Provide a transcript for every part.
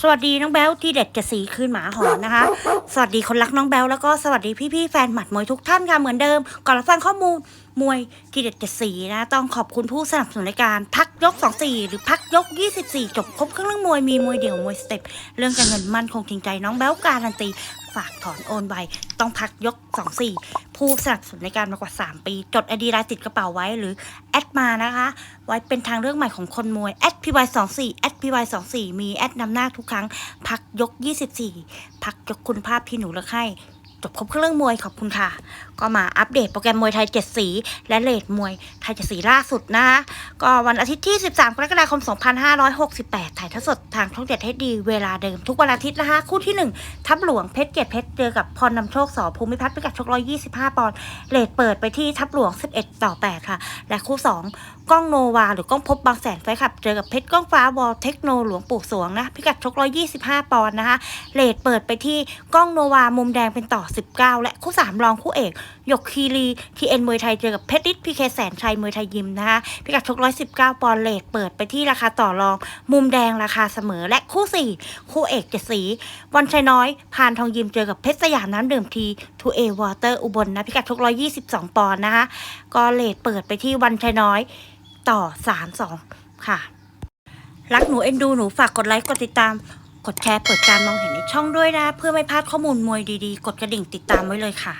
สวัสดีน้องแบลที่เด็ดจะสีคืนหมาหอนนะคะ สวัสดีคนรักน้องแบลแล้วก็สวัสดีพี่ๆแฟนหมัดมวยทุกท่านค่ะเหมือนเดิม ก่อนรับฟังข้อมูลมวยที่เด็ดจะสีนะ ต้องขอบคุณผู้สนับสนุนรายการพักยก 24 หรือพักยก 24 จบครบเครื่องเรื่องมวยมีมวยเดี่ยวมวยสเต็ปเรื่องการเงินมั่นคงจริงใจน้องแบลการันตี ฝากถอนโอนไวต้องพักยก 24 ผู้สนับสนุนในการมากว่า 3 ปี จดอดีไลน์ติดกระเป๋าไว้หรือ แอดมานะคะ ไว้เป็นทางเลือกใหม่ของคนมวยแอดพีวายสองสี่แอดพีวายสองสี่มีแอดนำหน้าทุกครั้ง พักยก 24 พักยกคุณภาพที่หนูเลือกให้ จบครบเครื่องเรื่องมวยขอบคุณค่ะก็มาอัปเดตโปรแกรมมวยไทย 7 สี และเลดมวยไทย 7 สีล่าสุดนะคะก็วันอาทิตย์ที่ 13 กรกฎาคม 2568 ถ่ายทอดสดทางช่องเจ็ดให้ดีเวลาเดิมทุกวันอาทิตย์นะคะคู่ที่ 1 ทับหลวงเพชรเกียรติเพชรเจอกับพรนำโชคสอภูมิพัฒน์พิกัดชก125 ปอนด์เลดเปิดไปที่ทับหลวง 11 ต่อ 8 ค่ะ และคู่ 2 ก้องโนวา หรือก้องพบบางแสนไฟขับ เจอกับเพชรก้องฟ้าวอลเทคโนหลวงปู่สวงนะพิกัดชก125 ปอนด์นะคะเลดเปิดไปที่ก้องโนวามุมแดงเป็นต่อ 19 และคู่ 3 รองคู่เอกหยกคีรีทีเอ็นมวยไทยเจอกับเพชรฤทธิ์พีเคแสนชัยมวยไทยยิมนะคะพิกัดชก119 ปอนด์เลดเปิดไปที่ราคาต่อรอง มุมแดงราคาเสมอและคู่ 4 คู่เอกเจ็ดสีวันชัยน้อยพานทองยิมเจอกับเพชรสยามน้ำดื่มทีทูเอวอเตอร์อุบลนะพิกัดชก122 ปอนด์นะคะก็เลดเปิดไปที่วันชัยน้อยต่อ 3 2 ค่ะ รักหนูเอ็นดูหนูฝากกดไลค์กดติดตาม กดแชร์เปิดการมองเห็นในช่องด้วยนะ เพื่อไม่พลาดข้อมูลมวยดีๆ กดกระดิ่งติดตามไว้เลยค่ะ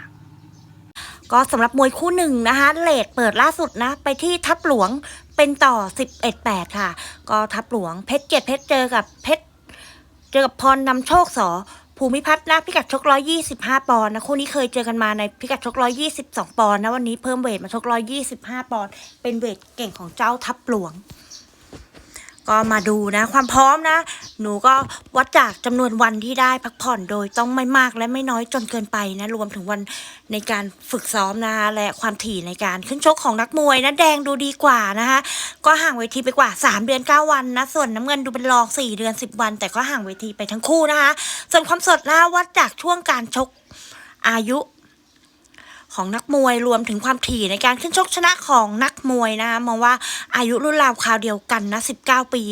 ก็สำหรับมวยคู่หนึ่งนะคะเลทเปิดล่าสุดนะ ไปที่ทับหลวงเป็นต่อ 11 8 ค่ะ ก็ทับหลวงเพชรเกียรติเพชรเจอกับเพชรเจอกับพรนำโชคสอภูมิพัฒน์นะพิกัดชก 125 ปอนด์นะคู่นี้เคยเจอกันมาในพิกัดชก 122 ปอนด์นะวันนี้เพิ่มเวทมาชก 125 ปอนด์เป็นเวทเก่งของเจ้าทับหลวง ก็มาดูนะความพร้อมนะ หนูก็วัดจากจำนวนวันที่ได้พักผ่อนโดยต้องไม่มากและไม่น้อยจนเกินไปนะ รวมถึงวันในการฝึกซ้อมนะคะและความถี่ในการขึ้นชกของนักมวยนะแดงดูดีกว่านะคะ ก็ห่างเวทีไปกว่า 3 เดือน 9 วันนะ ส่วนน้ำเงินดูเป็นรอง 4 เดือน 10 วัน แต่ก็ห่างเวทีไปทั้งคู่นะคะ ส่วนความสดนะวัดจากช่วงการชกอายุ ของนักมวยรวมถึงความถี่ในการขึ้นชกชนะของนักมวยนะคะมองว่าอายุรุ่นราวคราวเดียวกันนะ 19 ปี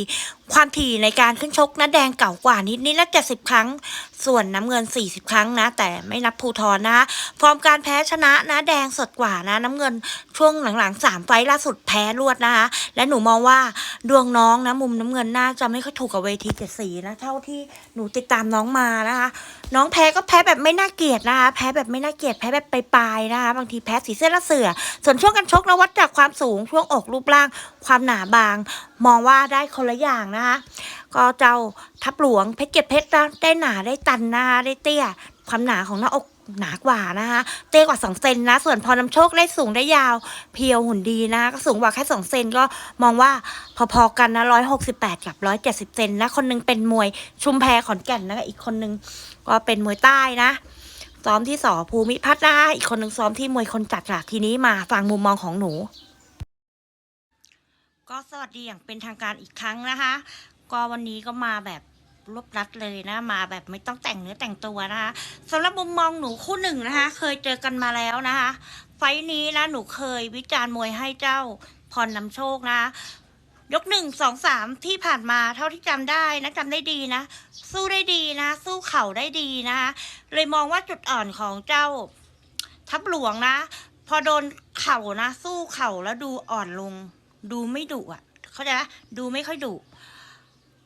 ความถี่ในการขึ้นชกนะแดงเก่ากว่านิดนิดนะ70ครั้ง ส่วนน้ำเงิน 40 ครั้งนะ แต่ไม่นับภูทรนะฟอร์มการแพ้ชนะนะแดงสดกว่านะ น้ำเงินช่วงหลังๆ 3 ไฟล์ล่าสุดแพ้รวดนะคะ และหนูมองว่าดวงน้องนะมุมน้ำเงินน่าจะไม่ค่อยถูกกับเวทีเจ็ดสีนะ เท่าที่หนูติดตามน้องมานะคะ น้องแพ้ก็แพ้แบบไม่น่าเกลียดนะคะ แพ้แบบไม่น่าเกลียดแพ้แบบปลายๆนะคะ บางทีแพ้สีเส้นละเสือ ส่วนช่วงการชกนะวัดจากความสูงช่วงอกรูปร่าง ความหนาบาง มองว่าได้คนละอย่างนะคะก็เจ้าทับหลวงเพชรเกียรติเพชรนะได้หนาได้ตันนะคะได้เตี้ย ความหนาของหน้าอกหนากว่านะคะเตี้ยกว่า 2 เซนนะ ส่วนพอนำโชคได้สูงได้ยาว เพียวหุ่นดีนะคะก็สูงกว่าแค่ 2 เซนก็มองว่าพอๆกันนะ168 กับ 170 เซนนะ คนหนึงเป็นมวยชุมแพขอนแก่นนะคะอีกคนหนึงก็เป็นมวยใต้นะ ซ้อมที่สอภูมิพัฒน์นะคะอีกคนหนึ่งซ้อมที่มวยคนจัดค่ะทีนี้มาฟังมุมมองของหนู ก็สวัสดีอย่างเป็นทางการอีกครั้งนะคะ ก็วันนี้ก็มาแบบรวบรัดเลยนะ มาแบบไม่ต้องแต่งเนื้อแต่งตัวนะคะสำหรับมุมมองหนูคู่หนึ่งนะคะ เคยเจอกันมาแล้วนะคะ ไฟนี้นะหนูเคยวิจารณ์มวยให้เจ้าพรนำโชคนะ ยกหนึ่งสองสามที่ผ่านมาเท่าที่จำได้นะจำได้ดีนะ สู้ได้ดีนะ สู้เข่าได้ดีนะคะเลยมองว่าจุดอ่อนของเจ้าทับหลวงนะ พอโดนเข่านะ สู้เข่าแล้วดูอ่อนลง ดูไม่ดุอะ เข้าใจไหมดูไม่ค่อยดุ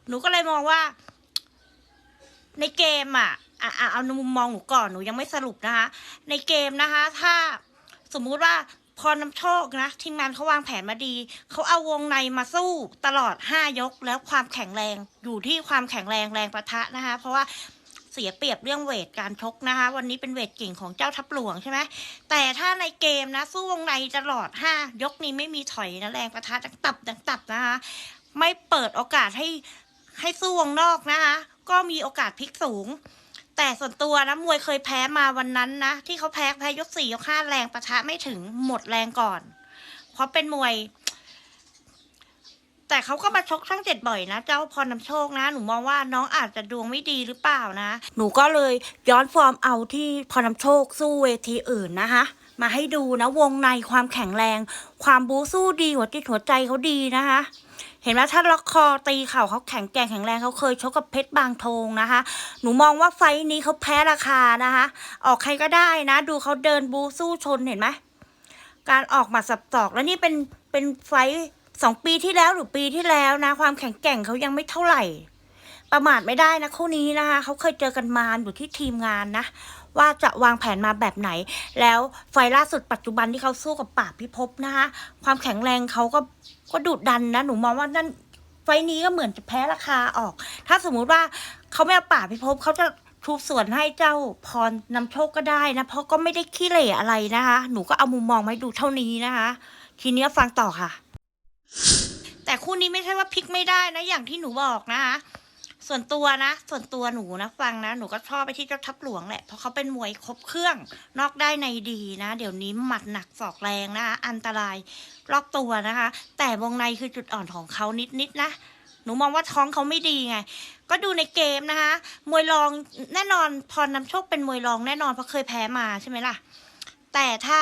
หนูก็เลยมองว่า ในเกมอะอะอะเอามุมมองหนูก่อนหนูยังไม่สรุปนะคะ ในเกมนะคะ ถ้าสมมุติว่าพรนำโชคนะทีมงานเขาวางแผนมาดี เขาเอาวงในมาสู้ตลอดห้ายกแล้วความแข็งแรงอยู่ที่ความแข็งแรงแรงประทะนะคะ เพราะว่า เสียเปรียบเรื่องเวทการชกนะคะ วันนี้เป็นเวทเก่งของเจ้าทัพหลวงใช่ไหมแต่ถ้าในเกมนะ สู้วงในตลอดห้ายกนี้ไม่มีถอยนะแรงประทะดังตับดังตับนะคะ ไม่เปิดโอกาสให้ให้สู้วงนอกนะคะ ก็มีโอกาสพลิกสูง แต่ส่วนตัวนะมวยเคยแพ้มาวันนั้นนะ ที่เขาแพ้แพ้ยกสี่ยกห้าแรงประทะไม่ถึงหมดแรงก่อน เพราะเป็นมวย แต่เขาก็มาชกช่องเจ็ดบ่อยนะ เจ้าพรนำโชคนะ หนูมองว่าน้องอาจจะดวงไม่ดีหรือเปล่านะ หนูก็เลยย้อนฟอร์มเอาที่พรนำโชคสู้เวทีอื่นนะคะมาให้ดูนะวงในความแข็งแรง ความบูสู้ดีหัวจิตหัวใจเขาดีนะคะ เห็นไหมถ้าล็อกคอตีเข่าเขาแข็งแกร่งแข็งแรงเขาเคยชกกับเพชรบางทงนะคะ หนูมองว่าไฟนี้เขาแพ้ราคานะคะ ออกใครก็ได้นะ ดูเขาเดินบูสู้ชนเห็นไหมการออกหมาสับตอกแล้วนี่เป็นเป็นไฟ สองปีที่แล้วหรือปีที่แล้วนะ ความแข็งแกร่งเขายังไม่เท่าไหร่ ประมาทไม่ได้นะคู่นี้นะคะเขาเคยเจอกันมาอยู่ที่ทีมงานนะว่าจะวางแผนมาแบบไหน แล้วไฟล่าสุดปัจจุบันที่เขาสู้กับป่าพิภพนะคะความแข็งแรงเขาก็ก็ดุดันนะ หนูมองว่านั่นไฟนี้ก็เหมือนจะแพ้ราคาออก ถ้าสมมุติว่าเขาไม่เอาป่าพิภพเขาจะทุบส่วนให้เจ้าพรนำโชคก็ได้นะ เพราะก็ไม่ได้ขี้เหร่อะไรนะคะ หนูก็เอามุมมองมาดูเท่านี้นะคะ ทีนี้ฟังต่อค่ะ แต่คู่นี้ไม่ใช่ว่าพลิกไม่ได้นะ อย่างที่หนูบอกนะคะส่วนตัวนะ ส่วนตัวหนูนะฟังนะ หนูก็ชอบไปที่เจ้าทัพหลวงแหละ เพราะเขาเป็นมวยครบเครื่อง นอกได้ในดีนะ เดี๋ยวนี้หมัดหนักศอกแรงนะคะ อันตรายรอบตัวนะคะ แต่วงในคือจุดอ่อนของเขานิดๆนะหนูมองว่าท้องเขาไม่ดีไง ก็ดูในเกมนะคะ มวยรองแน่นอนพรนำโชคเป็นมวยรองแน่นอนเพราะเคยแพ้มาใช่ไหมล่ะ แต่ถ้า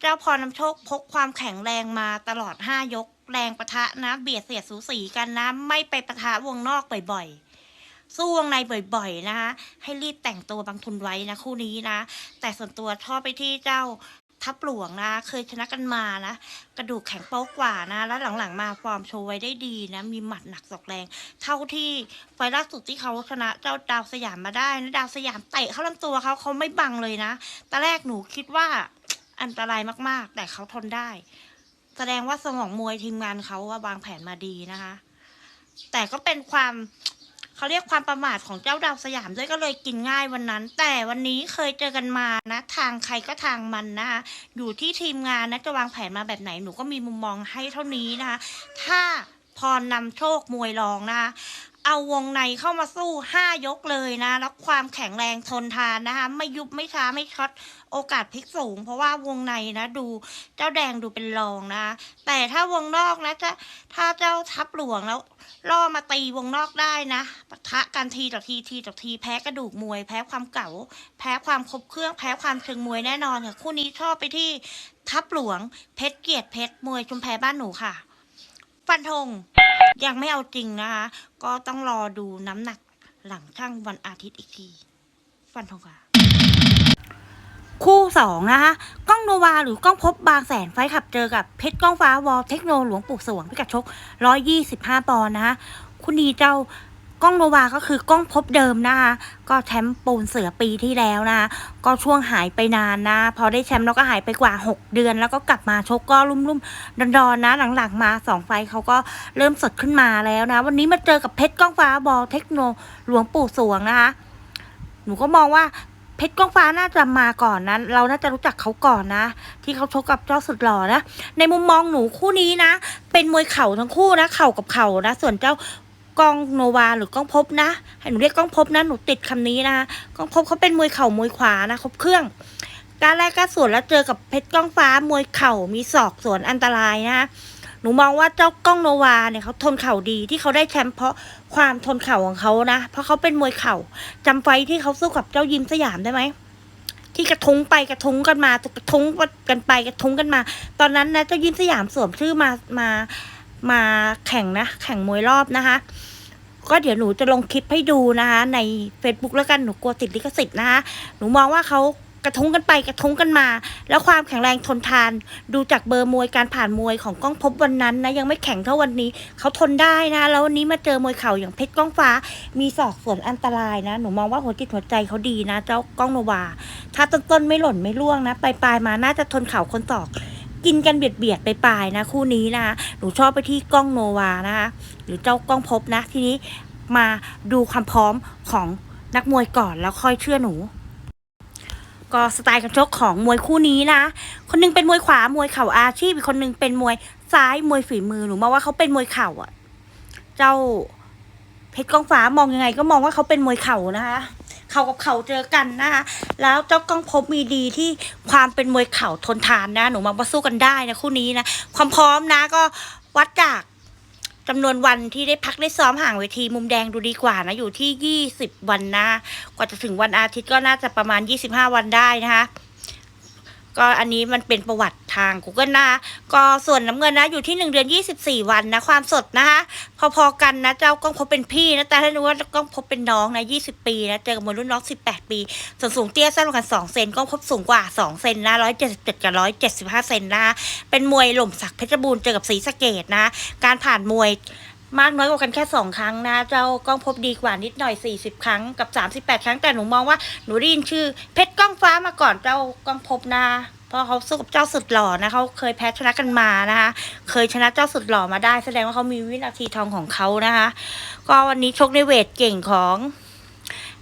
เจ้าพรนำโชคพกความแข็งแรงมาตลอดห้ายก แรงปะทะนะ เบียดเสียดสูสีกันนะ ไม่ไปปะทะวงนอกบ่อยๆ สู้วงในบ่อยๆนะคะให้รีบแต่งตัวบางทุนไว้นะคู่นี้นะ แต่ส่วนตัวชอบไปที่เจ้าทัพหลวงนะ เคยชนะกันมานะ กระดูกแข็งโป๊กกว่านะ แล้วหลังๆมาฟอร์มโชว์ไว้ได้ดีนะ มีหมัดหนักศอกแรง เท่าที่ไฟล์ล่าสุดที่เขาชนะเจ้าดาวสยามมาได้นะดาวสยามเตะเข้าลำตัวเขาเขาไม่บังเลยนะตอนแรกหนูคิดว่าอันตรายมากๆ แต่เขาทนได้ แสดงว่าสมองมวยทีมงานเขาว่าวางแผนมาดีนะคะ แต่ก็เป็นความเขาเรียกความประมาทของเจ้าดาวสยามด้วยก็เลยกินง่ายวันนั้น แต่วันนี้เคยเจอกันมานะ ทางใครก็ทางมันนะคะอยู่ที่ทีมงานนะจะวางแผนมาแบบไหนหนูก็มีมุมมองให้เท่านี้นะคะ ถ้าพรนำโชคมวยรองนะคะ เอาวงในเข้ามาสู้ห้ายกเลยนะ แล้วความแข็งแรงทนทานนะคะ ไม่ยุบไม่ช้าไม่ช็อตโอกาสพลิกสูง เพราะว่าวงในนะดูเจ้าแดงดูเป็นรองนะ แต่ถ้าวงนอกนะจะถ้าเจ้าทัพหลวงแล้วล่อมาตีวงนอกได้นะปะทะกันทีต่อทีทีต่อทีแพ้กระดูกมวย แพ้ความเก่า แพ้ความครบเครื่องแพ้ความเชิงมวยแน่นอนค่ะคู่นี้ชอบไปที่ทัพหลวงเพชรเกียรติเพชรมวยชุมแพบ้านหนูค่ะ ฟันธงยังไม่เอาจริงนะคะ ก็ต้องรอดูน้ำหนักหลังช่างวันอาทิตย์อีกที ฟันธงค่ะ คู่สองนะคะกล้องโนวาหรือกล้องพบบางแสนไฟขับเจอกับเพชรกล้องฟ้าวอลเทคโนหลวงปู่สวงพิกัดชก 125 ปอนด์นะคะคุณดีเจ้า ก้องโนวาก็คือกล้องพบเดิมนะคะ ก็แชมป์ปูนเสือปีที่แล้วนะ ก็ช่วงหายไปนานนะ พอได้แชมป์แล้วก็หายไปกว่า 6 เดือน แล้วก็กลับมาชกก็รุ่มๆดอนๆนะ หลังๆมา 2 ไฟเขาก็เริ่มสดขึ้นมาแล้วนะ วันนี้มาเจอกับเพชรกล้องฟ้าบอลเทคโนหลวงปู่สวงนะคะ หนูก็มองว่าเพชรกล้องฟ้าน่าจะมาก่อนนะ เราน่าจะรู้จักเขาก่อนนะ ที่เขาชกกับเจ้าสุดหล่อนะ ในมุมมองหนูคู่นี้นะ เป็นมวยเข่าทั้งคู่นะ เข่ากับเข่านะ ส่วนเจ้า กองโนวาหรือกองพบนะให้หนูเรียกกองพบนะหนูติดคำนี้นะกองพบเขาเป็นมวยเข่ามวยขวานะครบเครื่องการแรกก็สวนแล้วเจอกับเพชรกล้องฟ้ามวยเข่ามีศอกสวนอันตรายนะหนูมองว่าเจ้ากล้องโนวาเนี่ยเขาทนเข่าดีที่เขาได้แชมป์เพราะความทนเข่าของเขานะ เพราะเขาเป็นมวยเข่าจำไฟท์ที่เขาสู้กับเจ้ายิมสยามได้ไหมที่กระทุ้งไปกระทุ้งกันมากระทุ้งกันไปกระทุ้งกันมา ตอนนั้นนะเจ้ายิมสยามสวมชื่อมามา มาแข่งนะ แข่งมวยรอบนะคะ ก็เดี๋ยวหนูจะลงคลิปให้ดูนะคะ ใน Facebook แล้วกันหนูกลัวติดลิขสิทธิ์นะคะหนูมองว่าเขากระทุ้งกันไปกระทุ้งกันมา แล้วความแข็งแรงทนทาน ดูจากเบอร์มวยการผ่านมวยของก้องพบวันนั้นนะยังไม่แข็งเท่าวันนี้ เขาทนได้นะ แล้ววันนี้มาเจอมวยเข่าอย่างเพชรก้องฟ้า มีศอกส่วนอันตรายนะ หนูมองว่าหัวจิตหัวใจเขาดีนะ เจ้าก้องโนวา ถ้าต้นๆไม่หล่นไม่ร่วงนะปลายๆมาน่าจะทนเข่าคนศอก กินกันเบียดเบียดไปปลายนะ คู่นี้นะหนูชอบไปที่กล้องโนวานะคะหรือเจ้ากล้องพบนะ ทีนี้มาดูความพร้อมของนักมวยก่อนแล้วค่อยเชื่อหนู ก็สไตล์การชกของมวยคู่นี้นะ คนหนึงเป็นมวยขวามวยเข่าอาชีพอีกคนหนึงเป็นมวยซ้ายมวยฝีมือหนูมองว่าเขาเป็นมวยเข่าอะ เจ้าเพชรก้องฟ้ามองยังไง ก็มองว่าเขาเป็นมวยเข่านะคะ เข่ากับเข่าเจอกันนะคะแล้วเจ้าก้องพบมีดีที่ความเป็นมวยเข่าทนทานนะ หนูมองว่าสู้กันได้นะคู่นี้นะความพร้อมนะก็วัดจากจำนวนวันที่ได้พักได้ซ้อมห่างเวทีมุมแดงดูดีกว่านะอยู่ที่ยี่สิบวันนะ กว่าจะถึงวันอาทิตย์ก็น่าจะประมาณยี่สิบห้าวันได้นะคะ ก็อันนี้มันเป็นประวัติทาง Google นะ ก็ส่วนน้ำเงินนะอยู่ที่ 1 เดือน 24 วันนะ ความสดนะคะพอๆกันนะเจ้าก้องพบเป็นพี่นะแต่ถ้ารู้ว่าก้องพบเป็นน้องนะ 20 ปีนะเจอกับมวยรุ่นน้อง 18 ปี ส่วนสูงเตี้ยสั้นกว่ากัน 2 เซนก้องพบสูงกว่า 2 เซนนะ 177 กับ 175 เซนนะเป็นมวยหล่มสักดิ์เพชรบูรณ์เจอกับศรีสะเกดนะ การผ่านมวย มากน้อยกว่ากันแค่สองครั้งนะ เจ้ากล้องพบดีกว่านิดหน่อย 40 ครั้งกับ 38 ครั้งแต่หนูมองว่าหนูได้ยินชื่อ เพชรกล้องฟ้ามาก่อนเจ้ากล้องพบนะเพราะเขาสู้กับเจ้าสุดหล่อนะเขาเคยแพ้ชนะกันมานะคะ เคยชนะเจ้าสุดหล่อมาได้ แสดงว่าเขามีวินาทีทองของเขานะคะ ก็วันนี้ชกในเวทเก่งของ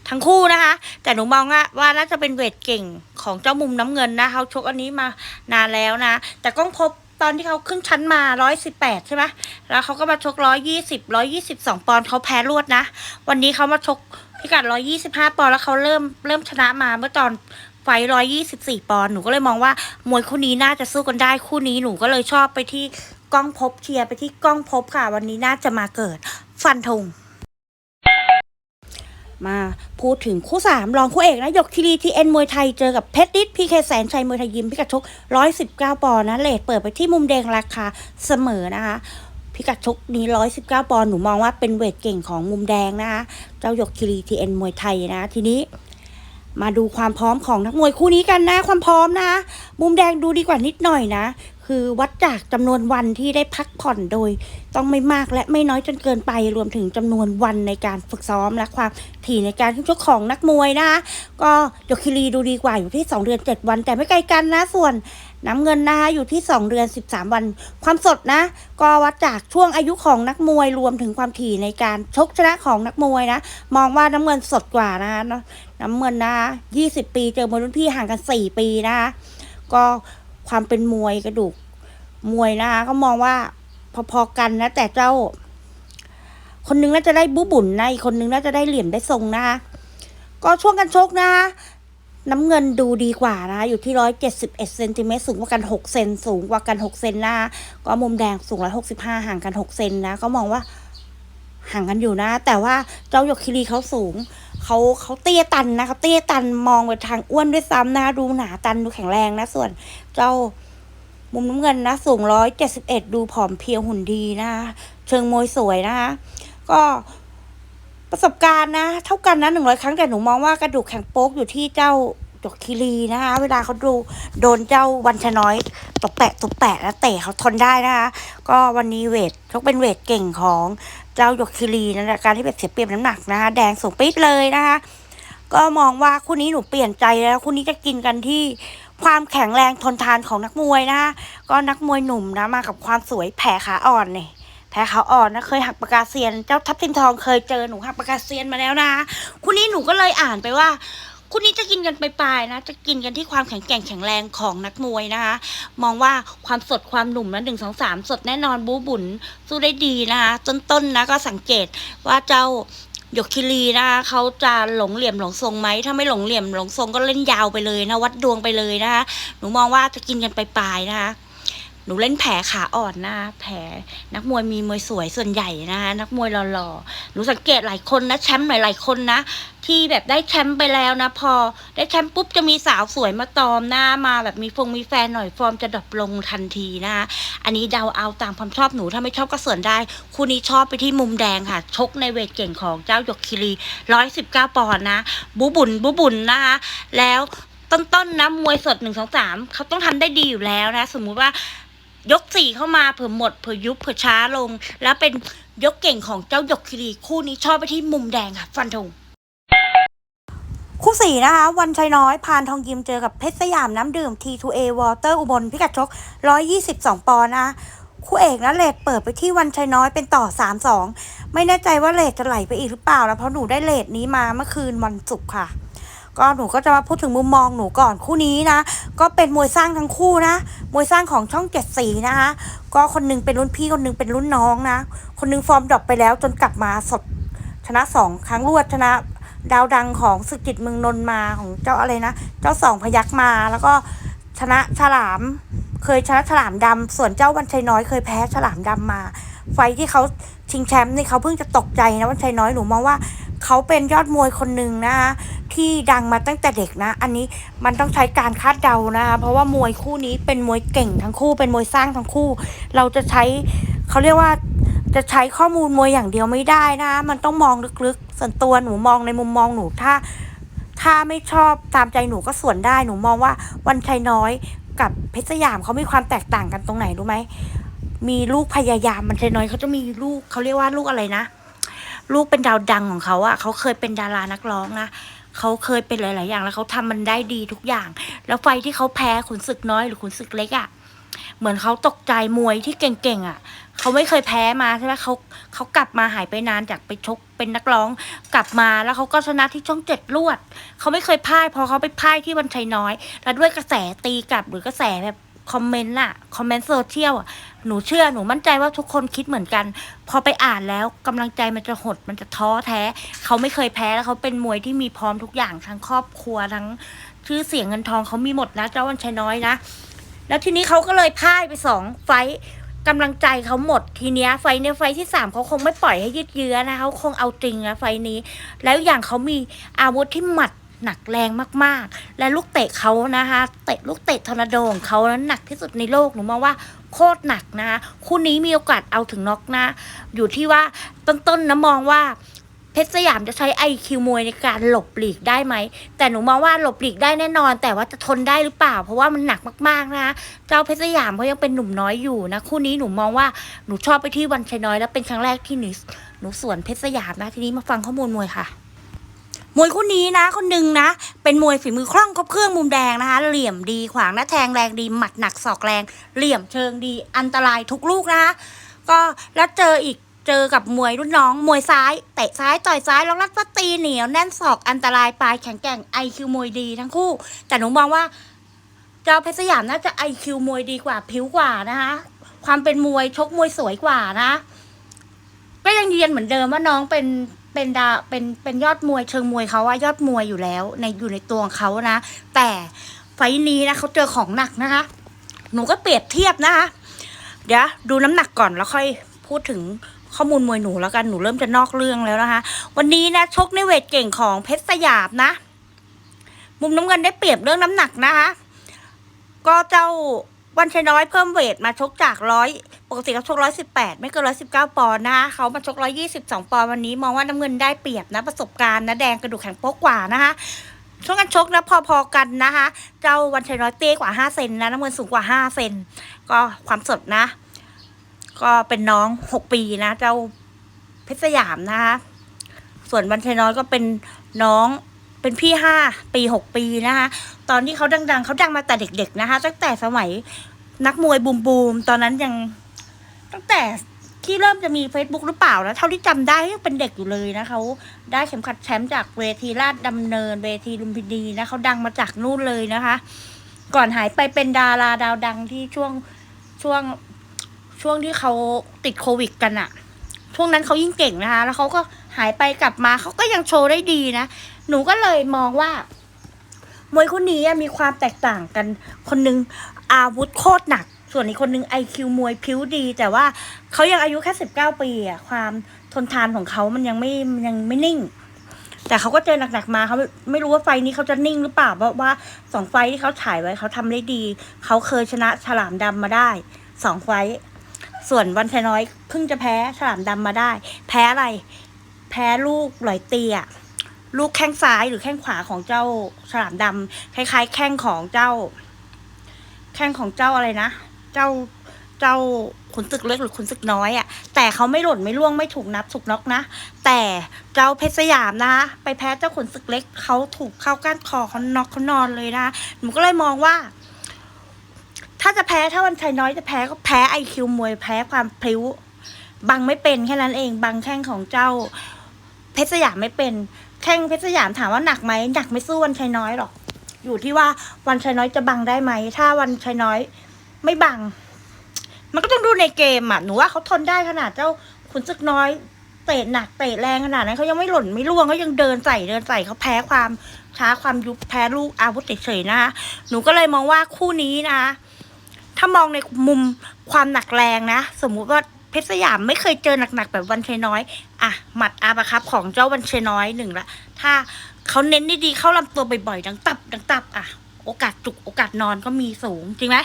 ทั้งคู่นะคะ แต่หนูมองว่าว่าน่าจะเป็นเวทเก่งของเจ้ามุมน้ำเงินนะเขาชกอันนี้มานานแล้วนะ แต่ก้องพบ ตอนที่เขาขึ้นชั้นมา118ใช่ไหมแล้วเขาก็มาชก120 122ปอนด์เขาแพ้รวดนะ วันนี้เขามาชกพิกัด125ปอนด์แล้วเขาเริ่มเริ่มชนะมาเมื่อตอนไฟ124ปอนด์หนูก็เลยมองว่ามวยคู่นี้น่าจะสู้กันได้คู่นี้หนูก็เลยชอบไปที่กล้องพบเชียร์ไปที่กล้องพบค่ะ วันนี้น่าจะมาเกิดฟันธง มาพูดถึงคู่สามรองคู่เอกนะหยกทีรีทีเอ็นมวยไทยเจอกับเพชรดิษพีเคแสนชัยมวยไทยยิมพิกัดชก 119 ปอนด์นะเลทเปิดไปที่มุมแดงราคาเสมอนะคะพิกัดชกนี้ 119 ปอนด์หนูมองว่าเป็นเวทเก่งของมุมแดงนะคะเจ้าหยกทีรีทีเอ็นมวยไทยนะ ทีนี้มาดูความพร้อมของนักมวยคู่นี้กันนะ ความพร้อมนะ มุมแดงดูดีกว่านิดหน่อยนะ คือวัดจากจำนวนวันที่ได้พักผ่อนโดย ต้องไม่มากและไม่น้อยจนเกินไปรวมถึงจำนวนวันในการฝึกซ้อมและความถี่ในการขึ้นชกของนักมวยนะคะก็ยกคิรีดูดีกว่าอยู่ที่ 2 เดือน 7 วัน แต่ไม่ไกลกันนะส่วนน้ำเงินนะคะอยู่ที่ 2 เดือน 13 วัน ความสดนะ ก็วัดจากช่วงอายุของนักมวยรวมถึงความถี่ในการชกชนะของนักมวยนะ มองว่าน้ำเงินสดกว่านะคะน้ำเงินนะ20 ปีเจอมวยรุ่นพี่ห่างกัน 4 ปีนะคะก็ความเป็นมวยกระดูก มวยนะคะก็มองว่าพอๆกันนะ แต่เจ้า คนนึงน่าจะได้บุบุ่นนะอีกคนนึงน่าจะได้เหลี่ยมได้ทรงนะคะก็ช่วงกันชกนะคะน้ำเงินดูดีกว่านะคะอยู่ที่ร้อยเจ็ดสิบเอ็ดเซนติเมตรสูงกว่ากันหกเซนสูงกว่ากันหกเซนนะคะก็มุมแดงสูงร้อยหกสิบห้าห่างกันหกเซนนะ ก็มองว่าห่างกันอยู่นะ แต่ว่าเจ้าหยกคิรีเขาสูงเขาเขาเตี้ยตันนะเขาเตี้ยตันมองไปทางอ้วนด้วยซ้ำนะะดูหนาตันดูแข็งแรงนะ ส่วนเจ้า มุมน้ำเงินนะสูงร้อยเจ็ดสิบเอ็ดดูผอมเพรียวหุ่นดีนะคะเชิงมวยสวยนะคะก็ประสบการณ์นะ เท่ากันนะหนึ่งร้อยครั้งแต่หนูมองว่ากระดูกแข็งโป๊กอยู่ที่เจ้าจกคีรีนะคะ เวลาเขาดูโดนเจ้าวันชะน้อยตบแปะตบแปะแล้วเตะเขาทนได้นะคะ ก็วันนี้เวทชกเป็นเวทเก่งของเจ้าหยกคีรีนะการที่แบบเสียเปรียบน้ำหนักนะคะ แดงสูงปี๊ดเลยนะคะ ก็มองว่าคู่นี้หนูเปลี่ยนใจแล้วคู่นี้จะกินกันที่ความแข็งแรงทนทานของนักมวยนะก็นักมวยหนุ่มนะมากับความสวยแผลขาอ่อนเนี่ยแผลขาอ่อนนะเคยหักปากกาเซียน เจ้าทัพทิมทองเคยเจอหนูหักปากกาเซียนมาแล้วนะคู่นี้หนูก็เลยอ่านไปว่าคู่นี้จะกินกันไปปลายๆนะ จะกินกันที่ความแข็งแกร่งแข็งแรงของนักมวยนะคะ มองว่าความสดความหนุ่มนะหนึ่งสองสามสดแน่นอนบูบุญสู้ได้ดีนะคะต้นๆนะก็สังเกตว่าเจ้า หยกคิรีนะคะเขาจะหลงเหลี่ยมหลงทรงไหมถ้าไม่หลงเหลี่ยมหลงทรงก็เล่นยาวไปเลยนะวัดดวงไปเลยนะคะหนูมองว่าจะกินกันไปปลายๆนะคะ หนูเล่นแผลขาอ่อนนะแผลนักมวยมีมวยสวยส่วนใหญ่นะคะนักมวยหล่อๆหนูสังเกตหลายคนนะแชมป์หลายๆคนนะ ที่แบบได้แชมป์ไปแล้วนะ พอ ได้แชมป์ปุ๊บจะมีสาวสวยมาตอมหน้ามาแบบมีฟงมีแฟนหน่อยฟอร์มจะดรอปลงทันทีนะคะอันนี้เดาเอาตามความชอบหนูถ้าไม่ชอบก็ส่วนได้ คู่นี้ชอบไปที่มุมแดงค่ะ ชกในเวทเก่งของเจ้าหยกคิรีร้อยสิบเก้าปอนด์นะบุบุนบุบุนนะคะแล้วต้นๆนะมวยสดหนึ่งสองสามเขาต้องทำได้ดีอยู่แล้วนะ สมมุติว่า ยกสี่เข้ามาเผื่อหมดเผื่อยุบเผื่อช้าลง แล้วเป็นยกเก่งของเจ้าหยกคิรีคู่นี้ชอบไปที่มุมแดงค่ะ ฟันธงคู่สี่นะคะ วันชัยน้อย พานทองยิมเจอกับเพชรสยามน้ำดื่ม T2A Water อุบลพิกัดชก 122 ปอนด์นะคู่เอกนะเลทเปิดไปที่วันชัยน้อยเป็นต่อ 3-2 ไม่แน่ใจว่าเลทจะไหลไปอีกหรือเปล่านะเพราะหนูได้เลทนี้มาเมื่อคืนวันศุกร์ค่ะ ก็หนูก็จะมาพูดถึงมุมมองหนูก่อนคู่นี้นะ ก็เป็นมวยสร้างทั้งคู่นะ มวยสร้างของช่องเจ็ดสีนะคะ ก็คนหนึงเป็นรุ่นพี่คนหนึงเป็นรุ่นน้องนะ คนหนึงฟอร์มดรอปไปแล้วจนกลับมาสดชนะสองครั้งรวดชนะดาวดังของศึกจิตเมืองนนมาของเจ้าอะไรนะ เจ้าสองพยักมาแล้วก็ชนะฉลาม เคยชนะฉลามดำส่วนเจ้าวันชัยน้อยเคยแพ้ฉลามดำมา ไฟที่เขาชิงแชมป์นี่เขาเพิ่งจะตกใจนะวันชัยน้อยหนูมองว่า เขาเป็นยอดมวยคนหนึ่งนะคะที่ดังมาตั้งแต่เด็กนะ อันนี้มันต้องใช้การคาดเดานะคะเพราะว่ามวยคู่นี้เป็นมวยเก่งทั้งคู่ เป็นมวยสร้างทั้งคู่ เราจะใช้เขาเรียกว่าจะใช้ข้อมูลมวยอย่างเดียวไม่ได้นะ มันต้องมองลึกๆ ส่วนตัวหนูมองในมุมมองหนูถ้า ถ้าไม่ชอบตามใจหนูก็ส่วนได้หนูมองว่าวันชัยน้อยกับเพชรสยามเขามีความแตกต่างกันตรงไหนรู้ไหมมีลูกพยายามมันชัยน้อยเขาจะมีลูกเขาเรียกว่าลูกอะไรนะ ลูกเป็นดาวดังของเขาอะเขาเคยเป็นดารานักร้องนะเขาเคยเป็นหลาย ๆ อย่าง แล้วเขาทำมันได้ดีทุกอย่าง แล้วไฟที่เขาแพ้ขุนศึกน้อยหรือขุนศึกเล็กอะเหมือนเขาตกใจมวยที่เก่ง ๆอะเขาไม่เคยแพ้มาใช่ไหมเขาเขากลับมาหายไปนานจากไปชกเป็นนักร้อง กลับมาแล้วเขาก็ชนะที่ช่องเจ็ดรวดเขาไม่เคยพ่ายพอเขาไปพ่ายที่วันชัยน้อย แล้วด้วยกระแสตีกลับหรือกระแสแบบ คอมเมนต์อะคอมเมนต์โซเชียลอะหนูเชื่อหนูมั่นใจว่าทุกคนคิดเหมือนกัน พอไปอ่านแล้วกำลังใจมันจะหดมันจะท้อแท้ เขาไม่เคยแพ้แล้วเขาเป็นมวยที่มีพร้อมทุกอย่างทั้งครอบครัวทั้งชื่อเสียงเงินทองเขามีหมดนะเจ้าวันชัยน้อยนะ แล้วทีนี้เขาก็เลยพ่ายไปสองไฟท์กำลังใจเขาหมดทีเนี้ยไฟในไฟที่สามเขาคงไม่ปล่อยให้ยืดเยื้อนะเขาคงเอาจริงนะไฟนี้ แล้วอย่างเขามีอาวุธที่หมัด หนักแรงมากๆ และลูกเตะเขานะคะ เตะลูกเตะทอร์นาโดของเขานั้นหนักที่สุดในโลกหนูมองว่าโคตรหนักนะคะคู่นี้มีโอกาสเอาถึงน็อกนะ อยู่ที่ว่าต้นๆนะมองว่าเพชรสยามจะใช้ไอคิวมวยในการหลบหลีกได้ไหม แต่หนูมองว่าหลบหลีกได้แน่นอน แต่ว่าจะทนได้หรือเปล่า เพราะว่ามันหนักมากๆนะคะเจ้าเพชรสยามเขายังเป็นหนุ่มน้อยอยู่นะ คู่นี้หนูมองว่าหนูชอบไปที่วันชัยน้อยแล้วเป็นครั้งแรกที่หนูหนูสวนเพชรสยามนะทีนี้มาฟังข้อมูลมวยค่ะ มวยคู่นี้นะคนหนึ่งนะ เป็นมวยฝีมือคล่องครบเครื่องมุมแดงนะคะ เหลี่ยมดีขวางหน้าแทงแรงดีหมัดหนักศอกแรง เหลี่ยมเชิงดีอันตรายทุกลูกนะคะ ก็แล้วเจออีกเจอกับมวยรุ่นน้องมวยซ้ายเตะซ้ายต่อยซ้ายล็อกลัดฟัดตีเหนียวแน่นศอกอันตรายปลายแข็งแกร่งไอคิวมวยดีทั้งคู่ แต่หนูมองว่าเจ้าเพชรสยามน่าจะไอคิวมวยดีกว่าผิวกว่านะคะความเป็นมวยชกมวยสวยกว่านะ ก็ยังยืนยันเหมือนเดิมว่าน้องเป็น เป็นดาเป็นเป็นยอดมวยเชิงมวยเขาว่ายอดมวยอยู่แล้วในอยู่ในตัวของเขานะ แต่ไฟนี้นะเขาเจอของหนักนะคะ หนูก็เปรียบเทียบนะคะ เดี๋ยวดูน้ำหนักก่อนแล้วค่อยพูดถึงข้อมูลมวยหนูแล้วกันหนูเริ่มจะนอกเรื่องแล้วนะคะ วันนี้นะชกในเวทเก่งของเพชรสยามนะ มุมน้ำเงินได้เปรียบเรื่องน้ำหนักนะคะ ก็เจ้าวันชัยน้อยเพิ่มเวทมาชกจากร้อย ปกติเขาชกร้อยสิบแปดไม่เกินร้อยสิบเก้าปอนด์นะคะเขามาชกร้อยยี่สิบสองปอนด์วันนี้มองว่าน้ำเงินได้เปรียบนะประสบการณ์นะแดงกระดูกแข็งโป๊กกว่านะคะช่วงกันชกนะพอๆกันนะคะ เจ้าวันชัยน้อยเตี้ยกว่าห้าเซนนะน้ำเงินสูงกว่าห้าเซนก็ความสดนะ ก็เป็นน้องหกปีนะ เจ้าเพชรสยามนะคะ ส่วนวันชัยน้อยก็เป็นน้องเป็นพี่ห้าปีหกปีนะคะ ตอนที่เขาดัง ๆ เขาดังมาแต่เด็ก ๆ นะคะตั้งแต่สมัยนักมวยบูมบูมๆตอนนั้นยัง ตั้งแต่ที่เริ่มจะมี Facebook หรือเปล่านะเท่าที่จำได้ยังเป็นเด็กอยู่เลยนะเขาได้เข็มขัดแชมป์จากเวทีราชดำเนิน เวทีลุมพินีนะเขาดังมาจากนู่นเลยนะคะ ก่อนหายไปเป็นดาราดาวดังที่ช่วงช่วงช่วงที่เขาติดโควิดกันอะช่วงนั้นเขายิ่งเก่งนะคะ แล้วเขาก็หายไปกลับมาเขาก็ยังโชว์ได้ดีนะ หนูก็เลยมองว่า มวยคนนี้มีความแตกต่างกัน คนนึงอาวุธโคตรหนัก ส่วนอีกคนหนึงไอคิวมวยพิ้วดี แต่ว่าเขายังอายุแค่สิบเก้าปีอะความทนทานของเขามันยังไม่ยังไม่นิ่ง แต่เขาก็เจอหนักๆมาเขาไม่รู้ว่าไฟนี้เขาจะนิ่งหรือเปล่าเพราะว่าสองไฟที่เขาฉายไว้เขาทำได้ดี เขาเคยชนะฉลามดำมาได้สองไฟส่วนวันชัยน้อยเพิ่งจะแพ้ฉลามดำมาได้ แพ้อะไร แพ้ลูกหลอยเตียลูกแข้งซ้ายหรือแข้งขวาของเจ้าฉลามดำคล้าย ๆ แข้งของเจ้า แข้งของเจ้าอะไรนะ เจ้าเจ้าขุนศึกเล็กหรือขุนศึกน้อยอะ่ะ แต่เขาไม่หล่นไม่ล่วงไม่ถูกนับถูกน็อกนะ แต่เจ้าเพชรสยามนะไปแพ้เจ้าขุนศึกเล็กเขาถูกเข้าก้านคอเขาน็อกเขานอนเลยนะหนูก็เลยมองว่า ถ้าจะแพ้ถ้าวันชัยน้อยจะแพ้ก็แพ้ไอคิวมวยแพ้ความพลิ้วบังไม่เป็นแค่นั้นเอง บังแข้งของเจ้า เพชรสยามไม่เป็น แข้งเพชรสยามถามว่าหนักไหมหนักไม่สู้วันชัยน้อยหรอกอยู่ที่ว่าวันชัยน้อยจะบังได้ไหม ถ้าวันชัยน้อย ไม่บัง มันก็ต้องดูในเกมอะ หนูว่าเขาทนได้ขนาดเจ้าขุนศึกน้อย เตะหนักเตะแรงขนาดนั้นเขายังไม่หล่นไม่ร่วงเขายังเดินใส่เดินใส่เขาแพ้ความช้าความยุบแพ้ลูกอาวุธเฉยๆนะคะหนูก็เลยมองว่าคู่นี้นะ ถ้ามองในมุมความหนักแรงนะ สมมุติว่าเพชรสยามไม่เคยเจอหนักๆแบบวันชัยน้อย อะ หมัดอาบะครับของเจ้าวันชัยน้อยหนึ่งละ ถ้าเขาเน้นดีๆเข้าลำตัวบ่อยๆ ดังตับ ดังตับ อะ โอกาสจุกโอกาสนอนก็มีสูงจริงไหม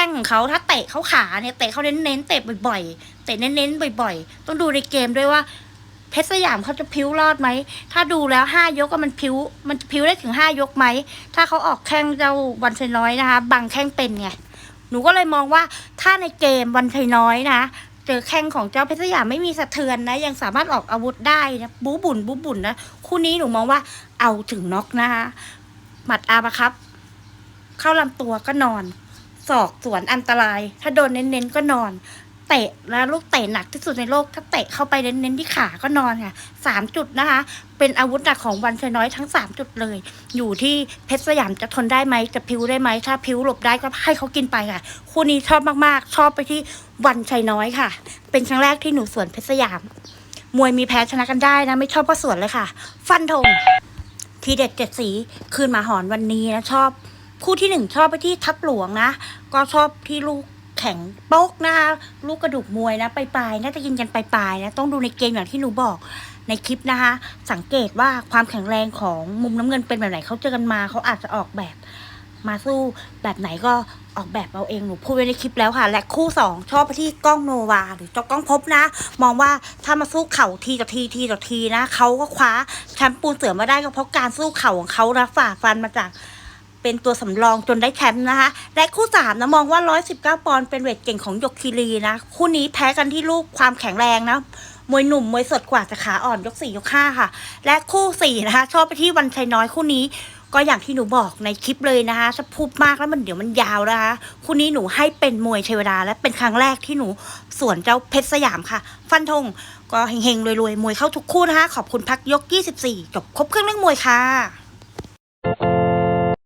ข้งของเขาถ้าเตะเขาขาเนี่ยเตะเขาเน้นๆเตะบ่อยๆเตะเน้นๆบ่อย ๆ ต้องดูในเกมด้วยว่า เพชรสยามเขาจะพิ้วรอดไหมถ้าดูแล้วห้ายกก็มันพิ้ว มันพิ้วได้ถึงห้ายกไหมถ้าเขาออกแข้งเจ้าวันชัยน้อยนะคะบังแข้งเป็นไงหนูก็เลยมองว่าถ้าในเกมวันชัยน้อยนะเจอแข้งของเจ้าเพชรสยามไม่มีสะเทือนนะ ยังสามารถออกอาวุธได้นะบูบุ่นบูบุ่นนะคู่นี้หนูมองว่าเอาถึงน็อกนะคะหมัดอาบะครับ เข้าลำตัวก็นอน ศอกสวนอันตราย ถ้าโดนเน้นๆก็นอน เตะแล้วลูกเตะหนักที่สุดในโลก ถ้าเตะเข้าไปเน้นๆที่ขาก็นอนค่ะสามจุดนะคะ เป็นอาวุธหนักของวันชัยน้อยทั้งสามจุดเลย อยู่ที่เพชรสยามจะทนได้ไหมจะพิ้วได้ไหมถ้าพิ้วหลบได้ก็ให้เขากินไปค่ะคู่นี้ชอบมากๆ ชอบไปที่วันชัยน้อยค่ะ เป็นครั้งแรกที่หนูสวนเพชรสยาม มวยมีแพ้ชนะกันได้นะ ไม่ชอบก็สวนเลยค่ะ ฟันธงทีเด็ดเจ็ดสีคืนหมาหอนวันนี้นะชอบ คู่ที่หนึ่งชอบไปที่ทับหลวงนะ ก็ชอบที่ลูกแข็งโป๊กนะคะลูกกระดูกมวยนะปลายๆน่าจะกินกันปลายๆนะต้องดูในเกมอย่างที่หนูบอกในคลิปนะคะ สังเกตว่าความแข็งแรงของมุมน้ำเงินเป็นแบบไหนเขาเจอกันมาเขาอาจจะออกแบบมาสู้แบบไหนก็ออกแบบเอาเองหนูพูดไว้ในคลิปแล้วค่ะ และคู่สองชอบไปที่กล้องโนวา หรือเจ้ากล้องพบนะ มองว่าถ้ามาสู้เข่าทีต่อทีทีต่อทีนะเขาก็คว้าแชมป์ปูนเสือมาได้ก็เพราะการสู้เข่าของเขานะฝ่าฟันมาจาก เป็นตัวสำรองจนได้แชมป์นะคะ และคู่สามนะมองว่า 119 ปอนด์เป็นเวทเก่งของยกคีรีนะ คู่นี้แพ้กันที่ลูกความแข็งแรงนะมวยหนุ่มมวยสดกว่าจะขาอ่อนยกสี่ยกห้าค่ะ และคู่สี่นะคะชอบไปที่วันชัยน้อยคู่นี้ ก็อย่างที่หนูบอกในคลิปเลยนะคะจะพูดมากแล้วมันเดี๋ยวมันยาวนะคะ คู่นี้หนูให้เป็นมวยเทวดาและเป็นครั้งแรกที่หนูสวนเจ้าเพชรสยามค่ะ ฟันธงก็เฮงๆรวยๆมวยเข้าทุกคู่นะคะ ขอบคุณพักยก 24 จบครบเครื่องเรื่องมวยค่ะ